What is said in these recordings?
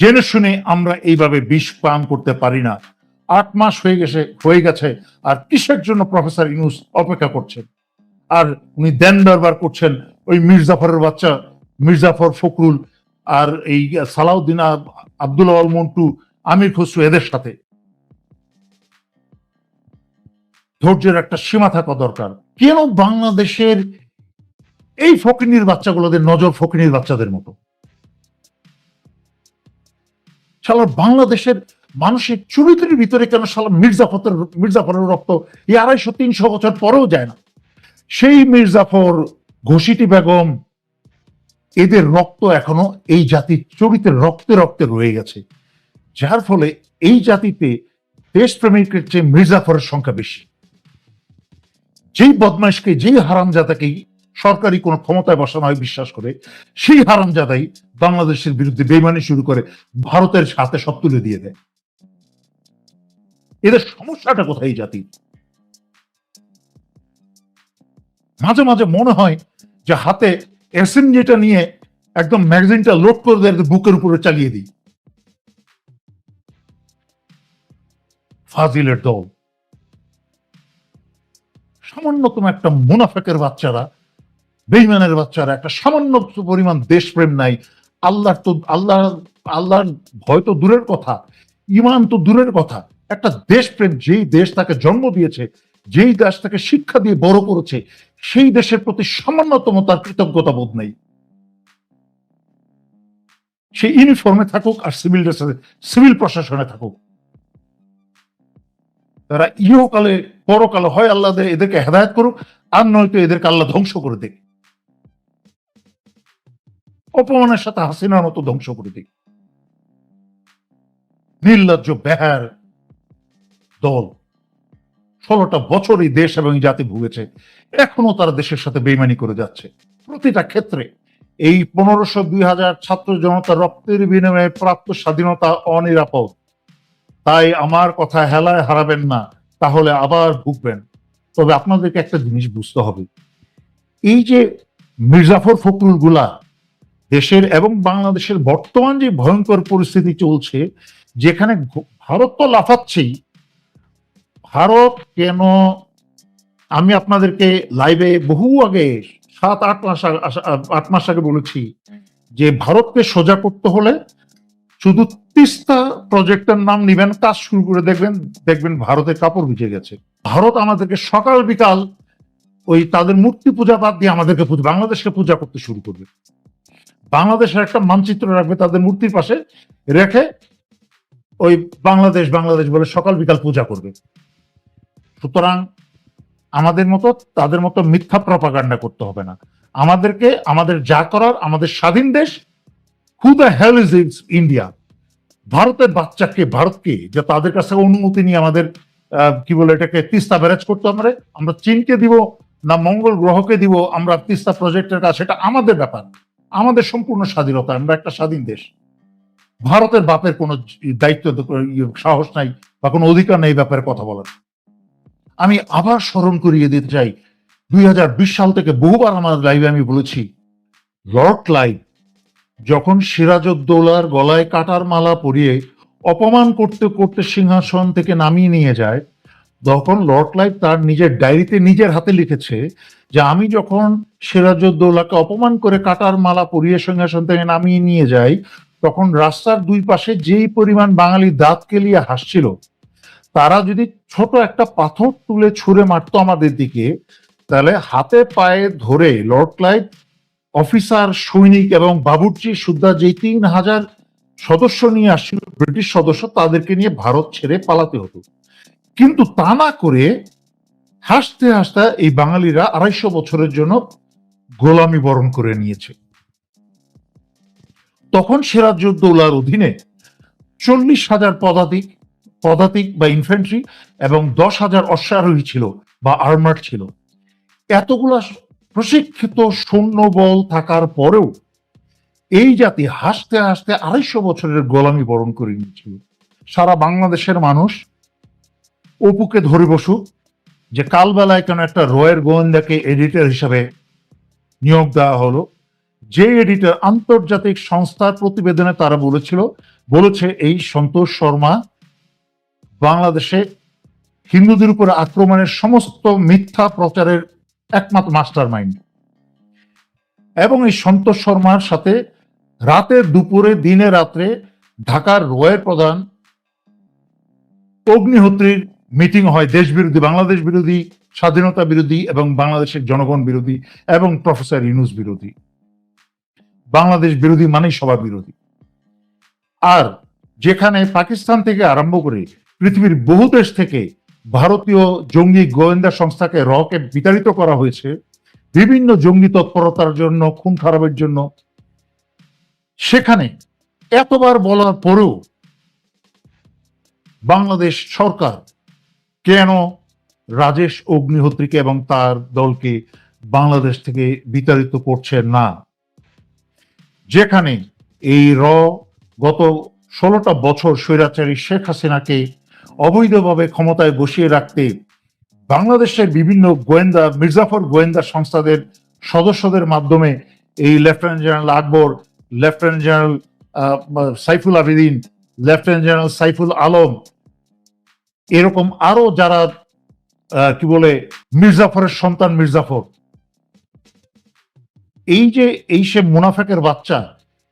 জেনে শুনে আমরা এইভাবে বিষ পান করতে পারি না। আট মাস হয়ে গেছে হয়ে গেছে, আর কিসের জন্য প্রফেসর ইউনুস অপেক্ষা করছেন? আর উনি দেন দরবার করছেন ওই মির্জাফরের বাচ্চা, মির্জাফর ফখরুল আর এই সালাউদ্দিন আব- আব্দুল আল মন্টু, আমির খসরু এদের সাথে। ধৈর্যের একটা সীমা থাকা দরকার। কেন বাংলাদেশের এই ফকিনির বাচ্চাগুলোদের নজর ফকিনির বাচ্চাদের মতো? শালা বাংলাদেশের মানুষের চরিত্রের ভিতরে কেন শালা মির্জাফরের মির্জাফরের রক্ত এই আড়াইশো, তিনশো বছর পরেও যায় না? সেই মির্জাফর ঘষিটি বেগম, এদের রক্ত এখনও এই জাতির চরিত্রের রক্তে রক্তে রয়ে গেছে। যার ফলে এই জাতিতে দেশপ্রেমিকের চেয়ে মির্জাফরের সংখ্যা বেশি। যেই বদমাইশকে, যেই হারামজাদাকে সরকারি কোনো ক্ষমতায় বসানো হয়, বিশ্বাস করে। সেই হারামজাদাই বাংলাদেশের বিরুদ্ধে বেমানি শুরু করে, ভারতের সাথে সব তুলে দিয়ে দেয়। এদের সমস্যাটা কোথায় জাতির মাঝে মাঝে মনে হয় যে হাতে এসএমজিটা নিয়ে একদম ম্যাগাজিনটা লোড করে দেয় বুকের উপরে চালিয়ে দিই। ফাজিলের দল। সামান্যতম একটা মুনাফেকের বাচ্চারা বেইমানের বাচ্চারা একটা সামান্য পরিমাণ দেশপ্রেম নাই। আল্লাহর তো আল্লাহ আল্লাহর ভয় তো দূরের কথা ইমান তো দূরের কথা। একটা দেশপ্রেম যেই দেশ তাকে জন্ম দিয়েছে, যেই দেশ তাকে শিক্ষা দিয়ে বড় করেছে, সেই দেশের প্রতি সামান্যতম তার কৃতজ্ঞতা বোধ নেই। সে ইউনিফর্মে থাকুক আর সিভিল সিভিল প্রশাসনে থাকুক। তারা ইহকালে, পরকালে হয় আল্লাহ এদেরকে হেদায়ত করুক, আর নয়তো এদেরকে আল্লাহ ধ্বংস করে দেখ অপমানের সাথে হাসিনার মতো ধ্বংস করে দিক নির্লজ্জ বেহার দল। ষোলোটা বছর এই দেশ এবং জাতি ভুগেছে। এখনও তারা দেশের সাথে বেইমানি করে যাচ্ছে। প্রতিটা ক্ষেত্রে এই পনেরোশো দুই হাজার ছাত্র জনতা রক্তের বিনিময়ে প্রাপ্ত স্বাধীনতা অনিরাপদ। তাই আমার কথা হেলায় হারাবেন না, তাহলে আবার ভুগবেন। তবে আপনাদেরকে একটা জিনিস বুঝতে হবে। এই যে মির্জাফর ফখরুলগুলা দেশের এবং বাংলাদেশের বর্তমান যে ভয়ঙ্কর পরিস্থিতি চলছে, যেখানে ভারত তো লাফাচ্ছেই, ভারত কেন, আমি আপনাদেরকে লাইভে বহু আগে, সাত, আট মাস আট মাস আগে বলেছি যে ভারতকে সোজা করতে হলে শুধু তিস্তা প্রজেক্টের নাম নিবেন, কাজ শুরু করে দেখবেন দেখবেন ভারতের কাপড় ভিজে গেছে। ভারত আমাদেরকে সকাল বিকাল ওই তাদের মূর্তি পূজা বাদ দিয়ে আমাদেরকে বাংলাদেশকে পূজা করতে শুরু করবে। বাংলাদেশের একটা মানচিত্র রাখবে তাদের মূর্তির পাশে, রেখে ওই বাংলাদেশ বাংলাদেশ বলে সকাল বিকাল পূজা করবে। সুতরাং আমাদের মতো, তাদের মতো মিথ্যা প্রপাগান্ডা করতে হবে না। আমাদেরকে, আমাদের যা করার, আমাদের স্বাধীন দেশ who the hell is India ভারতের বাচ্চাকে, ভারতকে, যে তাদের কাছে অনুমতি নিয়ে আমাদের কি বলে এটাকে, তিস্তা ব্যারেজ করতে আমরা আমরা চীনকে দিব না, মঙ্গল গ্রহকে দিব, আমরা তিস্তা প্রজেক্টের কাছে সেটা আমাদের ব্যাপার আমাদের সম্পূর্ণ স্বাধীনতা আমরা একটা স্বাধীন দেশ। ভারতের বাপের কোনো দায়িত্ব ইয়ে, সাহস নাই বা কোনো অধিকার নেই ব্যাপারে কথা বলার। আমি আবার স্মরণ করিয়ে দিতে চাই দুই হাজার বিশ সাল থেকে বহুবার আমার লাইভে আমি বলেছি লর্ড লাইভ যখন সিরাজউদ্দৌলার গলায় কাটার মালা পরিয়ে অপমান করতে করতে সিংহাসন থেকে নামিয়ে নিয়ে যায় তখন লর্ড লাইভ তার নিজের ডায়েরিতে নিজের হাতে লিখেছে যে আমি যখন সিরাজউদ্দৌলাকে অপমান করে কাটার মালা পরিয়ে সিংহাসন থেকে নামিয়ে নিয়ে যাই, তখন রাস্তার দুই পাশে যেই পরিমাণ বাঙালি দাঁত কেলিয়ে হাসছিল, তারা যদি ছোট একটা পাথর তুলে ছুঁড়ে মারতো আমাদের দিকে, তাহলে হাতে পায়ে ধরে লর্ড ক্লাইভ, অফিসার, সৈনিক এবং বাবুর্চি, সুদ্ধা যেই তিন হাজার সদস্য নিয়ে আসছিল, ব্রিটিশ সদস্য তাদেরকে নিয়ে ভারত ছেড়ে পালাতে হতো। কিন্তু তা না করে হাসতে হাসতে এই বাঙালিরা আড়াইশো বছরের জন্য গোলামি বরণ করে নিয়েছে। তখন সিরাজউদ্দৌলার অধীনে চল্লিশ হাজার পদাতিক পদাতিক বা ইনফ্যান্ট্রি এবং দশ হাজার অশ্বারোহী ছিল বা আর্মার ছিল। এতগুলা প্রশিক্ষিত সৈন্য বল থাকার পরেও এই জাতি হাসতে হাসতে আড়াইশো বছরের গোলামি বরণ করে নিয়েছিল। সারা বাংলাদেশের মানুষ অপুকে ধরে বসু যে কালবেলায় কেন একটা রয়ের গোয়েন্দাকে এডিটর হিসাবে নিয়োগ দেওয়া হলো। যে এডিটর আন্তর্জাতিক সংস্থার প্রতিবেদনে তারা বলেছিল, বলেছে এই সন্তোষ শর্মা বাংলাদেশে হিন্দুদের উপরে আক্রমণের সমস্ত মিথ্যা প্রচারের একমাত্র মাস্টার মাইন্ড এবং এই সন্তোষ শর্মার সাথে রাতের দুপুরে, দিনে রাত্রে ঢাকার রয়ের প্রধান অগ্নিহোত্রীর মিটিং হয় দেশ বিরোধী, বাংলাদেশ বিরোধী, স্বাধীনতা বিরোধী এবং বাংলাদেশের জনগণ বিরোধী এবং প্রফেসর ইউনুস বিরোধী। বাংলাদেশ বিরোধী মানেই সবার বিরোধী। আর যেখানে পাকিস্তান থেকে আরম্ভ করে পৃথিবীর বহু দেশ থেকে ভারতীয় জঙ্গি গোয়েন্দা সংস্থাকে রকে বিতাড়িত করা হয়েছে, বিভিন্ন জঙ্গি তৎপরতার জন্য, খুন খারাপের জন্য। সেখানে এতবার বলার পরেও বাংলাদেশ সরকার কেন রাজেশ অগ্নিহোত্রীকে এবং তার দলকে বাংলাদেশ থেকে বিতাড়িত করছে না? যেখানে এই র গত ষোলোটা বছর স্বৈরাচারী শেখ হাসিনাকে অবৈধভাবে ক্ষমতায় বসিয়ে রাখতে বাংলাদেশের বিভিন্ন গোয়েন্দা, মির্জাফর গোয়েন্দা সংস্থাদের সদস্যদের মাধ্যমে এই lieutenant general Akbar lieutenant general Saiful Abidin lieutenant general Saiful Alam এরকম আরও যারা কি বলে, মির্জাফরের সন্তান মির্জাফর, এই যে, এই সে মুনাফেকের বাচ্চা,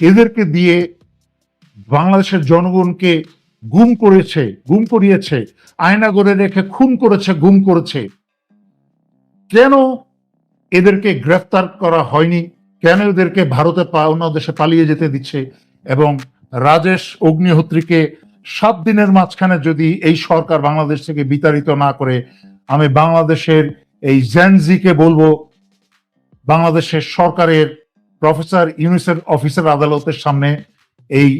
এদেরকে দিয়ে বাংলাদেশের জনগণকে গুম করেছে, গুম করিয়েছে আয়না করে রেখে খুন করেছে, গুম করেছে, কেন এদেরকে গ্রেফতার করা হয়নি? কেন এদেরকে ভারতে অন্য দেশে পালিয়ে যেতে দিচ্ছে? এবং রাজেশ অগ্নিহোত্রীকে সাত দিনের মাঝখানে যদি এই সরকার বাংলাদেশ থেকে বিতাড়িত না করে, আমি বাংলাদেশের এই জেনজিকে বলব, বাংলাদেশের সরকারের প্রফেসর ইউনিসের অফিসার আদালতের সামনে এই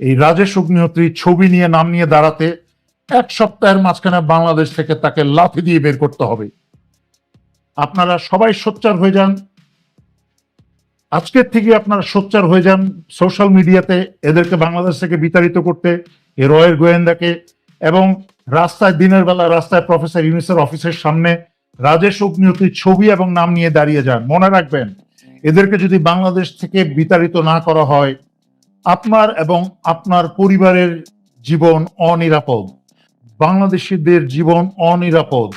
এই রাজেশ অগ্নিহোত্রী ছবি নিয়ে, নাম নিয়ে দাঁড়াতে এক সপ্তাহের মাঝখানে বাংলাদেশ থেকে তাকে লাথি দিয়ে বের করতে হবে। আপনারা সবাই সোচ্চার হয়ে যান আজকের থেকে আপনারা সোচ্চার হয়ে যান সোশ্যাল মিডিয়াতে, এদেরকে বাংলাদেশ থেকে বিতাড়িত করতে এ রয়ের গোয়েন্দাকে, এবং রাস্তায় দিনের বেলা রাস্তায় প্রফেসর ইউনিসের অফিসের সামনে রাজেশ অগ্নিহোত্রীর ছবি এবং নাম নিয়ে দাঁড়িয়ে যান। মনে রাখবেন, এদেরকে যদি বাংলাদেশ থেকে বিতাড়িত না করা হয়, আপনার এবং আপনার পরিবারের জীবন অনিরাপদ। বাংলাদেশিদের জীবন অনিরাপদ।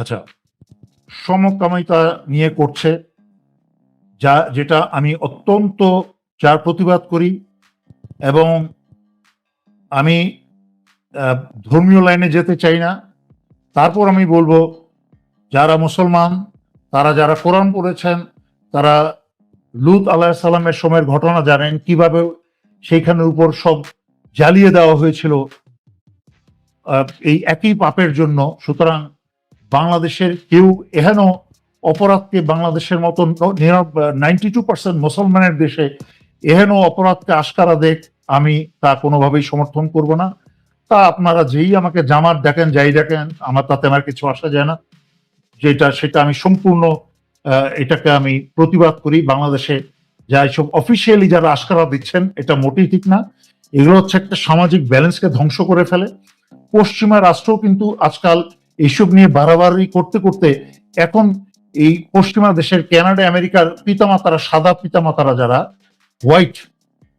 আচ্ছা সমকামিতা নিয়ে করছে, যা, যেটা আমি অত্যন্ত যার প্রতিবাদ করি এবং আমি ধর্মীয় লাইনে যেতে চাই না। তারপর আমি বলব, যারা মুসলমান, তারা যারা কোরআন পড়েছেন, তারা লুত আলাহ সাল্লামের সময়ের ঘটনা জানেন, কীভাবে সেইখানের উপর সব জ্বালিয়ে দেওয়া হয়েছিল এই একই পাপের জন্য। সুতরাং বাংলাদেশের কেউ এহেন অপরাধকে বাংলাদেশের মতন নাইনটি টু পার্সেন্ট মুসলমানের দেশে এহেন অপরাধকে আশকারা দেখ, আমি তা কোনোভাবেই সমর্থন করব না। তা আপনারা যেই আমাকে জামার দেখেন, যাই দেখেন, আমার তাতে আমার কিছু আসা যায় না। যেটা, সেটা আমি সম্পূর্ণ এটাকে আমি প্রতিবাদ করি। বাংলাদেশে যা এইসব অফিসিয়ালি যারা আশকারা দিচ্ছেন, এটা মোটেই ঠিক না। এগুলো হচ্ছে একটা সামাজিক ব্যালেন্সকে ধ্বংস করে ফেলে। পশ্চিমা রাষ্ট্র কিন্তু আজকাল এইসব নিয়ে বাড়াবাড়ি করতে করতে এখন এই পশ্চিমা দেশের কানাডা, আমেরিকার পিতামাতারা, সাদা পিতামাতারা যারা হোয়াইট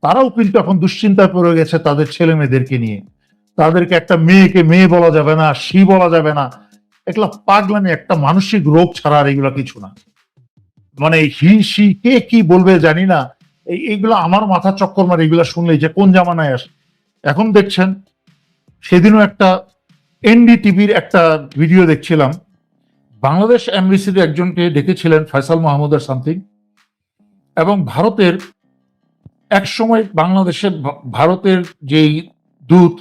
তারাও কিন্তু এখন দুশ্চিন্তায় পড়ে গেছে তাদের ছেলে মেয়েদেরকে নিয়ে। তাদেরকে একটা মেয়েকে মেয়ে বলা যাবে না, সি বলা যাবে না। এগুলা পাগলামি, একটা মানসিক রোগ ছাড়া আর এগুলা কিছু না। মানে হি, সি, কে, কি বলবে জানি না। এই, এইগুলো আমার মাথা চক্কর মারে এগুলা শুনলেই যে কোন জামানায় আসে। এখন দেখছেন, সেদিনও একটা এনডিটিভির একটা ভিডিও দেখছিলাম। বাংলাদেশ এমবিসির একজনকে ডেকেছিলেন ফয়সাল মাহমুদ আর সামথিং। এবং ভারতের এক সময় বাংলাদেশের ভারতের যেই দূত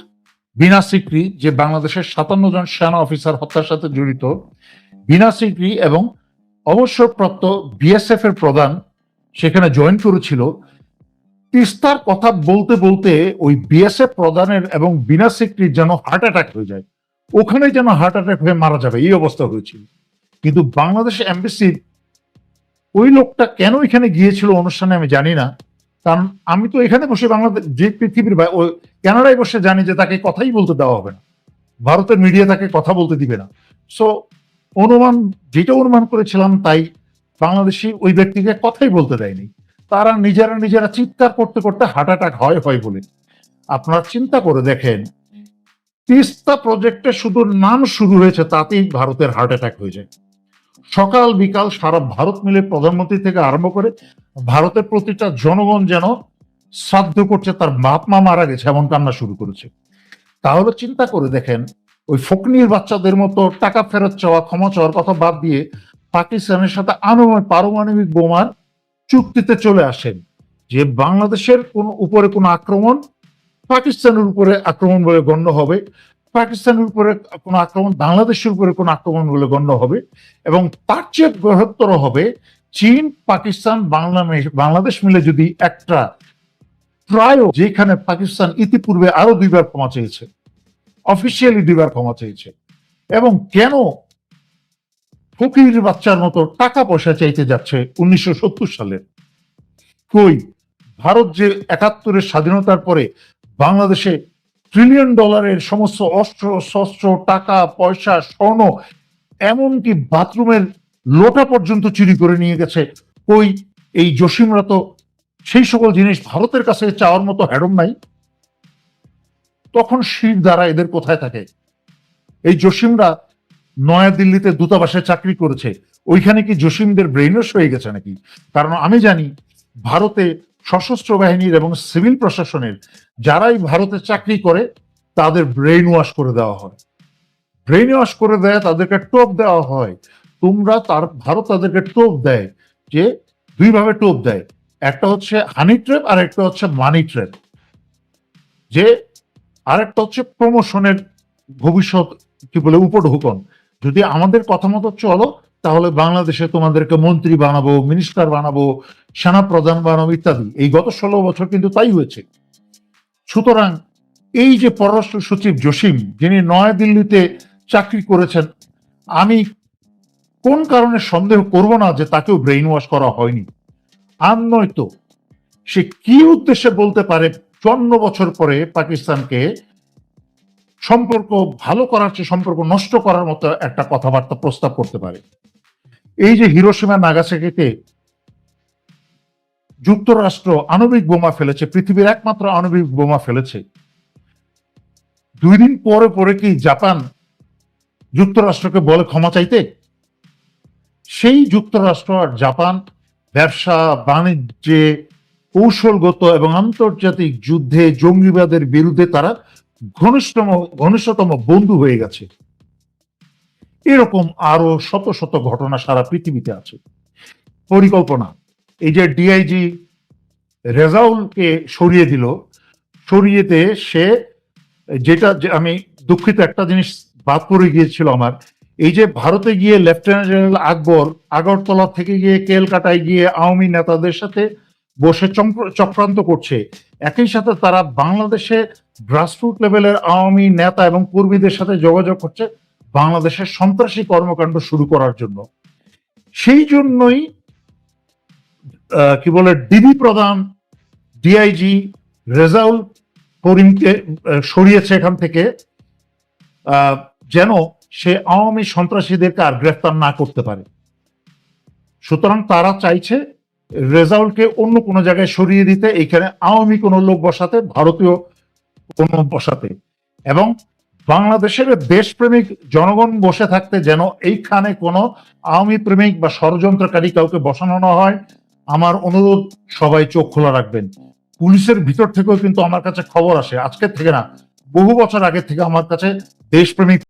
বিনা সিকরি, যে বাংলাদেশের সাতান্ন জন সেনা অফিসার হত্যার সাথে জড়িত, বিনা সিকরি এবং অবসরপ্রাপ্ত বিএসএফ এর প্রধান সেখানে জয়েন করেছিল, তিস্তার কথা বলতে বলতে ওই বিএসএফ প্রধানের এবং বিনা সিকরির যেন হার্ট অ্যাটাক হয়ে যায়। ওখানে যেন হার্ট অ্যাটাক হয়ে মারা যাবে, এই অবস্থা হয়েছিল। কিন্তু বাংলাদেশ এমবেসির ওই লোকটা কেন এখানে গিয়েছিল অনুষ্ঠানে আমি জানি না। কারণ আমি তো এখানে বসে বাংলাদেশ, যে পৃথিবীর ওই কানাডায় বসে জানি যে তাকে কথাই বলতে দেওয়া হবে না। ভারতের মিডিয়া তাকে কথা বলতে দিবে না। সো অনুমান, যেটা অনুমান করেছিলাম তাই বাংলাদেশি ওই ব্যক্তিকে কথাই বলতে দেয়নি। তারা নিজেরা নিজেরা চিৎকার করতে করতে হার্ট অ্যাটাক হয় হয় বলে। আপনারা চিন্তা করে দেখেন তিস্তা প্রজেক্টে শুধু নাম শুরু হয়েছে, তাতেই ভারতের হার্ট অ্যাটাক হয়ে যায়। সকাল, বিকাল সারা ভারত মিলে প্রধানমন্ত্রী থেকে আরম্ভ করে ভারতের প্রতিটা জনগণ যেন শ্রাদ্ধ করছে, তার বাপ মা মারা গেছে এমন কান্না শুরু করেছে। তাহলে চিন্তা করে দেখেন, ওই ফকনির বাচ্চাদের মতো টাকা ফেরত চাওয়া, ক্ষমা চাওয়ার কথা বাদ দিয়ে পাকিস্তানের সাথে আনুমানিক পারমাণবিক বোমার চুক্তিতে চলে আসেন, যে বাংলাদেশের কোন উপরে কোনো আক্রমণ পাকিস্তানের উপরে আক্রমণ বলে গণ্য হবে। পাকিস্তানের উপরে কোনো আক্রমণ, বাংলাদেশের উপরে কোনো আক্রমণ বলে গণ্য হবে এবং তার চেয়ে বৃহত্তর হবে চীন, পাকিস্তান বাংলাদেশ বাংলাদেশ মিলে যদি একটা প্রায় যেখানে পাকিস্তান ইতিপূর্বে আরও দুইবার ক্ষমা চেয়েছে অফিসিয়ালি দুইবার ক্ষমা চেয়েছে এবং কেন ফকির বাচ্চার মতো টাকা পয়সা চাইতে যাচ্ছে উনিশশো সত্তর সালে? কই? ভারত যে একাত্তরের স্বাধীনতার পরে বাংলাদেশে ট্রিলিয়ন ডলারের সমস্ত অস্ত্র, শস্ত্র, টাকা, পয়সা, স্বর্ণ, এমনকি বাথরুমের লোটা পর্যন্ত চুরি করে নিয়ে গেছে। ওই এই জসিমরা তো সেই সকল জিনিস ভারতের কাছে চাওয়ার মতো হ্যাডম নাই। তখন শির দ্বারা এদের কোথায় থাকে? এই জসিমরা নয়াদিল্লিতে দূতাবাসে চাকরি করেছে। ওইখানে কি জসিমদের ব্রেইনস হয়ে গেছে নাকি? কারণ আমি জানি ভারতে সশস্ত্র বাহিনীর এবং সিভিল প্রশাসনের যারাই ভারতে চাকরি করে, তাদের ব্রেইন ওয়াশ করে দেওয়া হয়। ব্রেইন ওয়াশ করে দেয়, তাদেরকে টোপ দেওয়া হয়। তোমরা তার, ভারত তাদেরকে টোপ দেয় যে, দুইভাবে টোপ দেয়। একটা হচ্ছে হানি ট্রেপ আর একটা হচ্ছে মানি ট্রেপ যে, আরেকটা হচ্ছে প্রমোশনের ভবিষ্যৎ, কি বলে, উপঢৌকন। যদি আমাদের কথা মতো চলো তাহলে বাংলাদেশে তোমাদেরকে মন্ত্রী বানাবো মিনিস্টার বানাবো সেনা প্রধান বানাবো ইত্যাদি। এই গত ষোলো বছর কিন্তু তাই হয়েছে। সুতরাং এই যে পররাষ্ট্র সচিব জসিম, যিনি নয়াদিল্লিতে চাকরি করেছেন, আমি কোন কারণে সন্দেহ করব না যে তাকেও ব্রেইন ওয়াশ করা হয়নি। আর নয়তো সে কি উদ্দেশ্যে বলতে পারে চন্ন বছর পরে পাকিস্তানকে সম্পর্ক ভালো করার চেয়ে সম্পর্ক নষ্ট করার মতো একটা কথাবার্তা প্রস্তাব করতে পারে। এই যে হিরোসীমা নাগাসাকিতে যুক্তরাষ্ট্র আণবিক বোমা ফেলেছে, পৃথিবীর একমাত্র আণবিক বোমা ফেলেছে। দুই দিন পরে পরে কি জাপান যুক্তরাষ্ট্রকে বলে ক্ষমা চাইতে? সেই যুক্তরাষ্ট্র আর জাপান ব্যবসা, বাণিজ্যে কৌশলগত এবং আন্তর্জাতিক যুদ্ধে জঙ্গিবাদের বিরুদ্ধে তারা ঘনিষ্ঠতম ঘনিষ্ঠতম বন্ধু হয়ে গেছে। এরকম আরও শত শত ঘটনা সারা পৃথিবীতে আছে। পরিকল্পনা, এই যে ডিআইজি রেজাউলকে সরিয়ে দিল, সরিয়েতে সে যেটা আমি দুঃখিত একটা জিনিস বাদ পড়ে গিয়েছিল আমার, এই যে ভারতে গিয়ে লেফটেন্যান্ট জেনারেল আকবর আগরতলা থেকে গিয়ে কেলকাটায় গিয়ে আওয়ামী নেতাদের সাথে বসে চক্রান্ত করছে একই সাথে তারা বাংলাদেশে গ্রাসরুট লেভেলের আওয়ামী নেতা এবং কর্মীদের সাথে যোগাযোগ করছে বাংলাদেশের সন্ত্রাসী কর্মকাণ্ড শুরু করার জন্য। সেই জন্যই কি বলে ডিবি প্রধান ডিআইজি রেজাউল করিমকে সরিয়েছে এখান থেকে যেন সে আওয়ামী সন্ত্রাসীদেরকে আর গ্রেফতার না করতে পারে। সুতরাং তারা চাইছে রেজাউলকে অন্য কোনো জায়গায় সরিয়ে দিতে এইখানে আওয়ামী কোনো লোক বসাতে, ভারতীয় কোনো বসাতে। এবং বাংলাদেশের দেশপ্রেমিক জনগণ বসে থাকতে যেন এইখানে কোনো আওয়ামী প্রেমিক বা ষড়যন্ত্রকারী কাউকে বসানো না হয়, আমার অনুরোধ, সবাই চোখ খোলা রাখবেন। পুলিশের ভিতর থেকেও কিন্তু আমার কাছে খবর আসে আজকের থেকে না, বহু বছর আগে থেকে আমার কাছে দেশপ্রেমিক